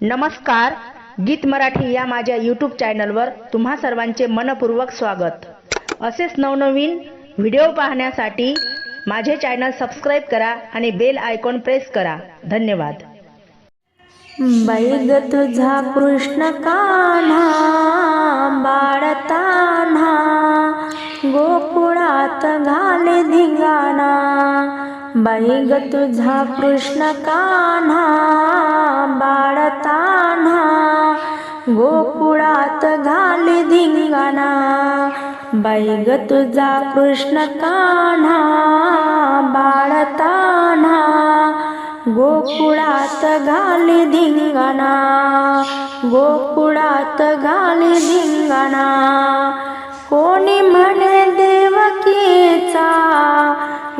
नमस्कार गीत मराठी या माझ्या यूट्यूब चॅनलवर तुम्हा सर्वांचे मनपूर्वक स्वागत. असेच नवनवीन व्हिडिओ पाहण्यासाठी माझे चॅनल सबस्क्राईब करा आणि बेल आयकॉन प्रेस करा. धन्यवाद. बैग तुझा कृष्ण कान्हा बाळतान्हा गोकुळात बाई तुझा कृष्ण कान्हा बाळतान्हा गोकुळात घाले धिंगाणा. बैग तुझा कृष्ण कान्हा बाळतान्हा गोकुळात घाली धिंगाणा. गोकुळात घाली धिंगाणा. कोणी म्हणे देवकीचा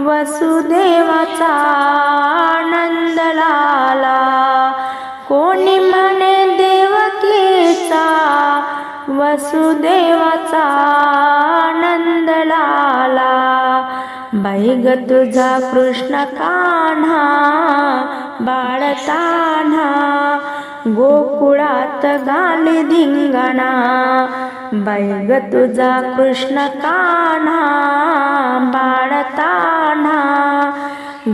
वसुदेवाचा आनंद लाला कोणी म्हणे देवकीचा वसुदेवाचा आनंद लाला बैग तुझा कृष्ण कान्हा बाळतान्हा गोकुळात गाली धिंगणा. बैग तुझा कृष्ण कान्हा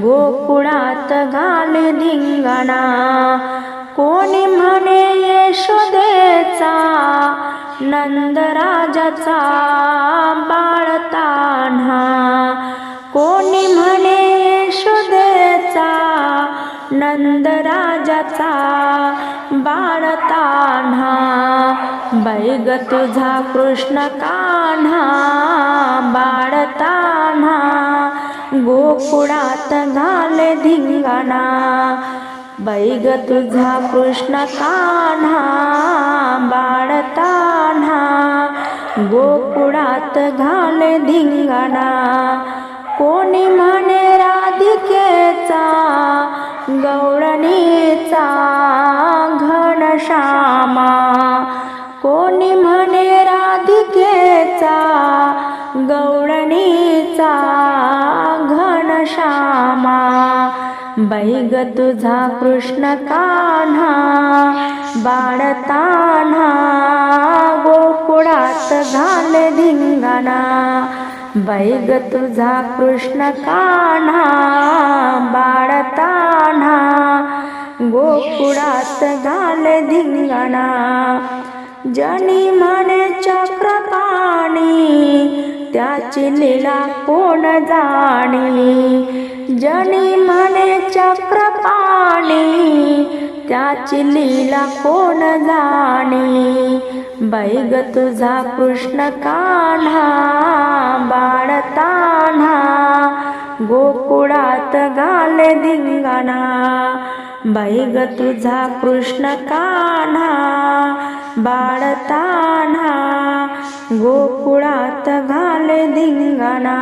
गोकुळात घाल धिंगणा कोणी म्हणे यशोदेचा नंदराजाचा बाळतान्हा कोणी म्हणे यशोदेचा नंदराजाचा बाळतान्हा बैग ग तुझा कृष्ण कान्हा बाळतान्हा गोकुळात घाले धिंगाणा. बैग तुझा कृष्ण कान्हा बाळतान्हा गोकुळात घाले धिंगाणा. कोणी म्हणे राधिकेचा गौरणीचा घनश्यामा. बैग तुझा कृष्ण कान्हा बाळतान्हा गोकुळात घाल धिंगाणा. बैग तुझा कृष्ण कान्हा बाळतान्हा गोकुळात घाल धिंगाणा. जनी म्हणे चक्रपाणी त्याची लीला कोण जाणी? जनी म्हणे चक्रपाणी त्याची लीला कोण जाणे? बैग तुझा कृष्ण कान्हा बाळतान्हा गोकुळात घाल धिंगाणा. बैग तुझा कृष्ण कान्हा बाळतान्हा गोकुळात घाल धिंगाणा.